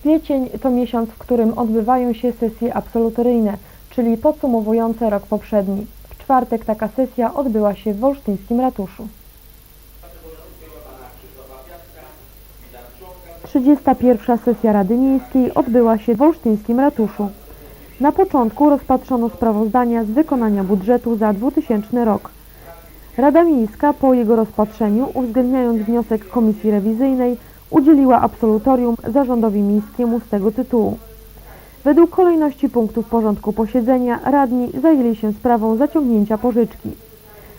Kwiecień to miesiąc, w którym odbywają się sesje absolutoryjne, czyli podsumowujące rok poprzedni. W czwartek taka sesja odbyła się w Wolsztyńskim Ratuszu. 31. sesja Rady Miejskiej odbyła się w Wolsztyńskim Ratuszu. Na początku rozpatrzono sprawozdania z wykonania budżetu za 2000 rok. Rada Miejska po jego rozpatrzeniu, uwzględniając wniosek Komisji Rewizyjnej, udzieliła absolutorium zarządowi miejskiemu z tego tytułu. Według kolejności punktów porządku posiedzenia radni zajęli się sprawą zaciągnięcia pożyczki.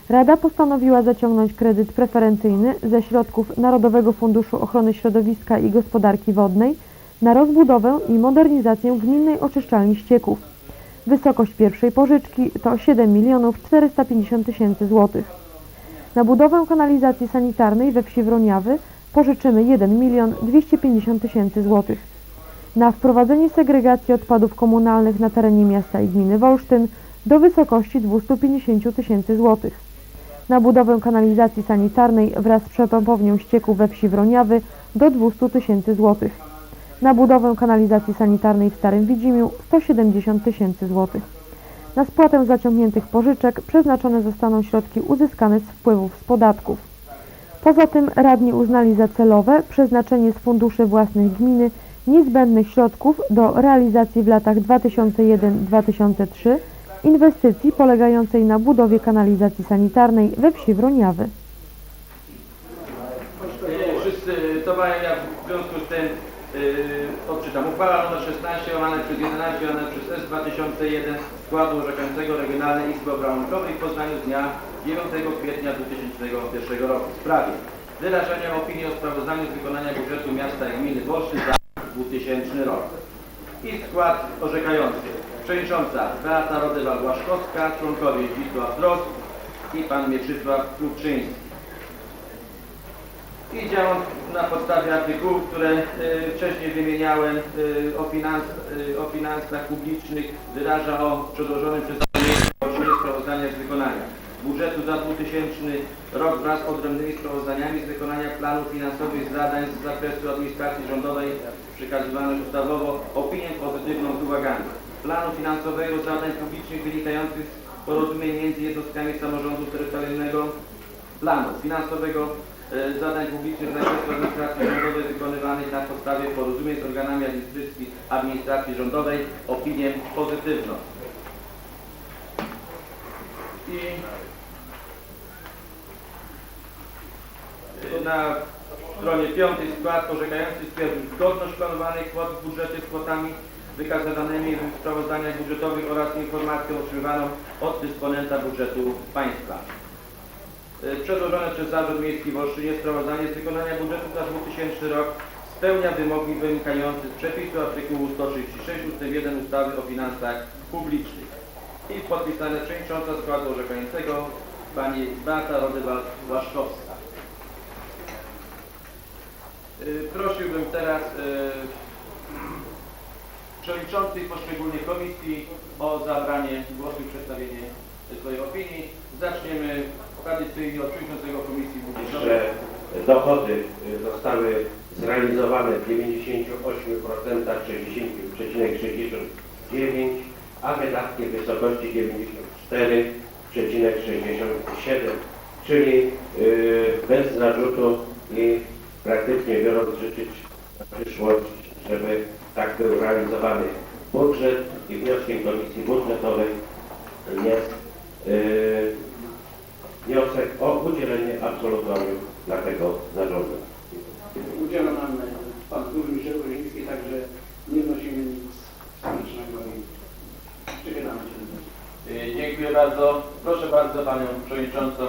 Rada postanowiła zaciągnąć kredyt preferencyjny ze środków Narodowego Funduszu Ochrony Środowiska i Gospodarki Wodnej na rozbudowę i modernizację gminnej oczyszczalni ścieków. Wysokość pierwszej pożyczki to 7 milionów 450 tysięcy złotych. Na budowę kanalizacji sanitarnej we wsi Wroniawy pożyczymy 1 milion 250 tysięcy złotych. Na wprowadzenie segregacji odpadów komunalnych na terenie miasta i gminy Wolsztyn do wysokości 250 tysięcy złotych. Na budowę kanalizacji sanitarnej wraz z przepompownią ścieku we wsi Wroniawy do 200 tysięcy złotych. Na budowę kanalizacji sanitarnej w Starym Widzimiu 170 tysięcy złotych. Na spłatę zaciągniętych pożyczek przeznaczone zostaną środki uzyskane z wpływów z podatków. Poza tym radni uznali za celowe przeznaczenie z funduszy własnych gminy niezbędnych środków do realizacji w latach 2001-2003 inwestycji polegającej na budowie kanalizacji sanitarnej we wsi Wroniawy. Wszyscy to mają, ja w związku z tym yy, odczytam. Uchwała nr 16 łamane przez 11 łamane przez S 2001 składu orzekającego Regionalnej Izby Obrachunkowej w Poznaniu z dnia 9 kwietnia 2001 roku w sprawie wyrażenia opinii o sprawozdaniu z wykonania budżetu miasta i gminy Wolsztyn za 2000 rok. I skład orzekający. Przewodnicząca Beata Rodewal-Błaszkowska, członkowie Zdzisław Drozd i pan Mieczysław Klubczyński. I działam na podstawie artykułów, które y, wcześniej wymieniałem y, o, finans, y, o finansach publicznych, wyraża o przedłożonym przez Radę sprawozdania z wykonania budżetu za 2000 rok wraz z odrębnymi sprawozdaniami z wykonania planów finansowych zadań z zakresu administracji rządowej przekazywanych ustawowo opinię pozytywną z uwagami. Planu finansowego zadań publicznych wynikających z porozumień między jednostkami samorządu terytorialnego planu finansowego e, zadań publicznych z zakresu administracji rządowej wykonywanych na podstawie porozumień z organami administracji, administracji rządowej opinię pozytywną. E, na stronie piątej skład orzekający stwierdził zgodność planowanych kwot w budżecie z kwotami wykazanymi w sprawozdaniach budżetowych oraz informacją otrzymywaną od dysponenta budżetu państwa. E, Przedłożone przez Zarząd Miejski w Olsztynie sprawozdanie z wykonania budżetu za 2000 rok spełnia wymogi wynikające z przepisu artykułu 136 ust. 1 ustawy o finansach publicznych. I podpisane przewodnicząca składu orzekającego pani Beata Rodewal-Błaszkowska. Y, Prosiłbym teraz y, przewodniczących poszczególnych komisji o zabranie głosu i przedstawienie swojej opinii. Zaczniemy tradycyjnie od przewodniczącego Komisji Budżetowej. że dochody zostały zrealizowane w 98% 60,69, a wydatki w wysokości 94,67, czyli y, bez zarzutu i praktycznie biorąc życzyć na przyszłość, żeby tak był realizowany budżet i wnioskiem Komisji Budżetowej jest y, wniosek o udzielenie absolutorium dla tego zarządu. Udziela nam pan burmistrz Koziński, także nie wnosimy nic sprzecznego i przychylamy się do tego. Y, Dziękuję bardzo. Proszę bardzo Panią Przewodniczącą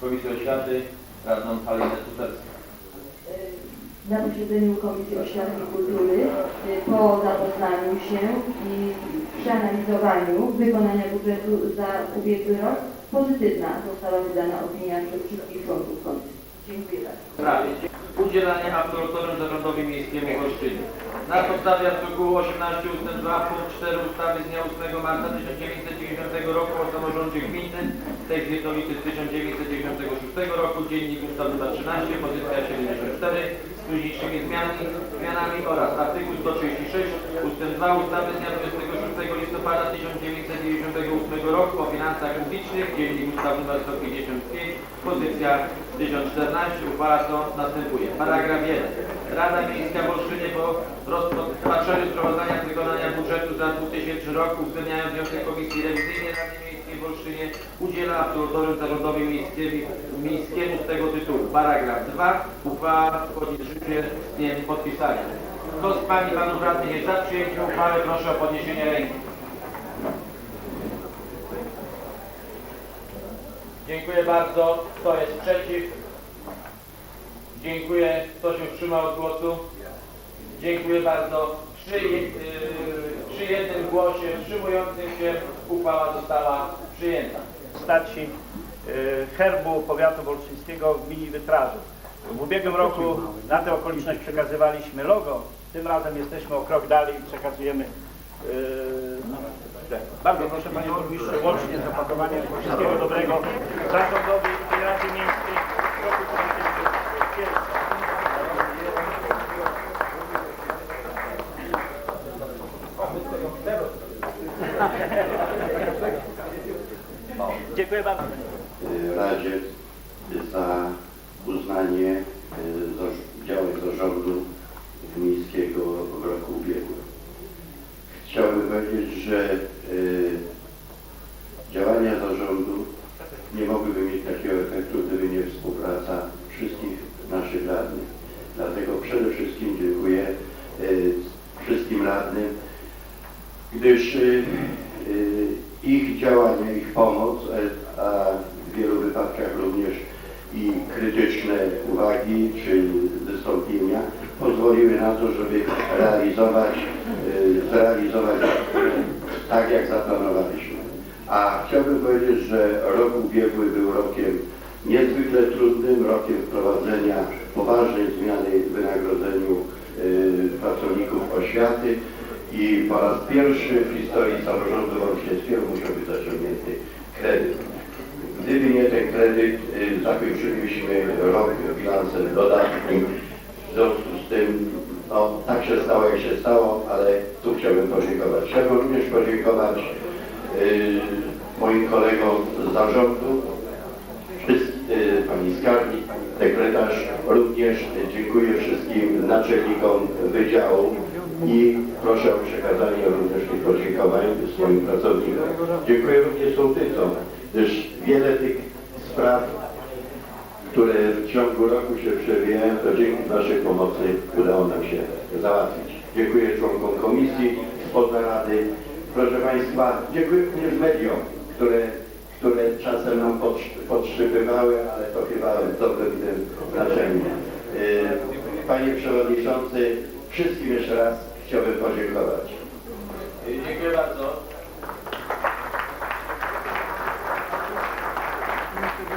Komisji Oświaty, radną Halinę Tuterską. na posiedzeniu Komisji Oświaty i Kultury y, po zapoznaniu się i przeanalizowaniu wykonania budżetu za ubiegły rok pozytywna została wydana opinia przez wszystkich członków komisji. Dziękuję bardzo. sprawie udzielania absolutorium zarządowi miejskiemu Olsztynie. Na podstawie artykułu 18 ust. 2 punkt 4 ustawy z dnia 8 marca 1990 roku o samorządzie gminnym, tekst jednolity z 1996 roku, dziennik ustawy nr 13, pozycja 74, z późniejszymi zmianami, zmianami oraz artykuł 136 ust. 2 ustawy z dnia 26 listopada 1998 roku o finansach publicznych, dziennik ustawy nr 155, pozycja 1014 uchwala co następuje. Paragraf 1. Rada Miejska w Olsztynie po rozpatrzeniu sprawozdania wykonania budżetu za 2000 rok uwzględniając wniosek Komisji Rewizyjnej Rady Miejskiej w Olsztynie udziela absolutorium zarządowi miejskiemu, miejskiemu z tego tytułu. Paragraf 2. Uchwała wchodzi w życie z dniem podpisania. Kto z Pani i Panów Radnych jest za przyjęciem uchwały, proszę o podniesienie ręki. Dziękuję bardzo. Kto jest przeciw? Dziękuję. Kto się wstrzymał od głosu? Dziękuję bardzo. Przy, yy, przy jednym głosie wstrzymującym się uchwała została przyjęta. postaci y, herbu powiatu wolszyńskiego w gminie Wytraży. W ubiegłym roku na tę okoliczność przekazywaliśmy logo, tym razem jesteśmy o krok dalej i przekazujemy no, tak. Bardzo proszę Panie Burmistrzu, łącznie z opakowaniem wszystkiego dobrego zarządowi i Radzie Miejskiej w roku 2001. Dziękuję bardzo. Radzie za uznanie y, zarz- działek zarządu miejskiego w roku ubiegłym. Chciałbym powiedzieć, że y, działania zarządu nie mogłyby mieć takiego efektu, gdyby nie współpraca wszystkich naszych radnych. Dlatego przede wszystkim dziękuję y, wszystkim radnym, gdyż y, y, ich działania, ich pomoc, e, a w wielu wypadkach również i krytyczne uwagi czy wystąpienia pozwoliły na to, żeby realizować, y, zrealizować tak, jak zaplanowaliśmy. A chciałbym powiedzieć, że rok ubiegły był rokiem niezwykle trudnym, rokiem wprowadzenia poważnej zmiany w wynagrodzeniu y, pracowników oświaty i po raz pierwszy w historii samorządu wolsztyńskiego musiał być zaciągnięty kredyt. Gdyby nie ten kredyt, y, zakończylibyśmy rok bilansem dodatnim. W związku z tym, no tak się stało jak się stało, ale tu chciałbym podziękować. Chciałbym również podziękować y, moim kolegom z zarządu, wszyscy, y, pani skarbnik, sekretarz, również dziękuję wszystkim naczelnikom wydziału i proszę o przekazanie również tych podziękowań swoim pracownikom. Dziękuję również sołtysom, gdyż wiele tych spraw, które w ciągu roku się przewijają, to dzięki Waszej pomocy udało nam się załatwić. Dziękuję członkom komisji, spod Rady. Proszę Państwa, dziękuję również mediom, które, które czasem nam podszybywały, ale to chyba w dobrym tym znaczeniu. Yy, Panie Przewodniczący, wszystkim jeszcze raz chciałbym podziękować. Dziękuję bardzo.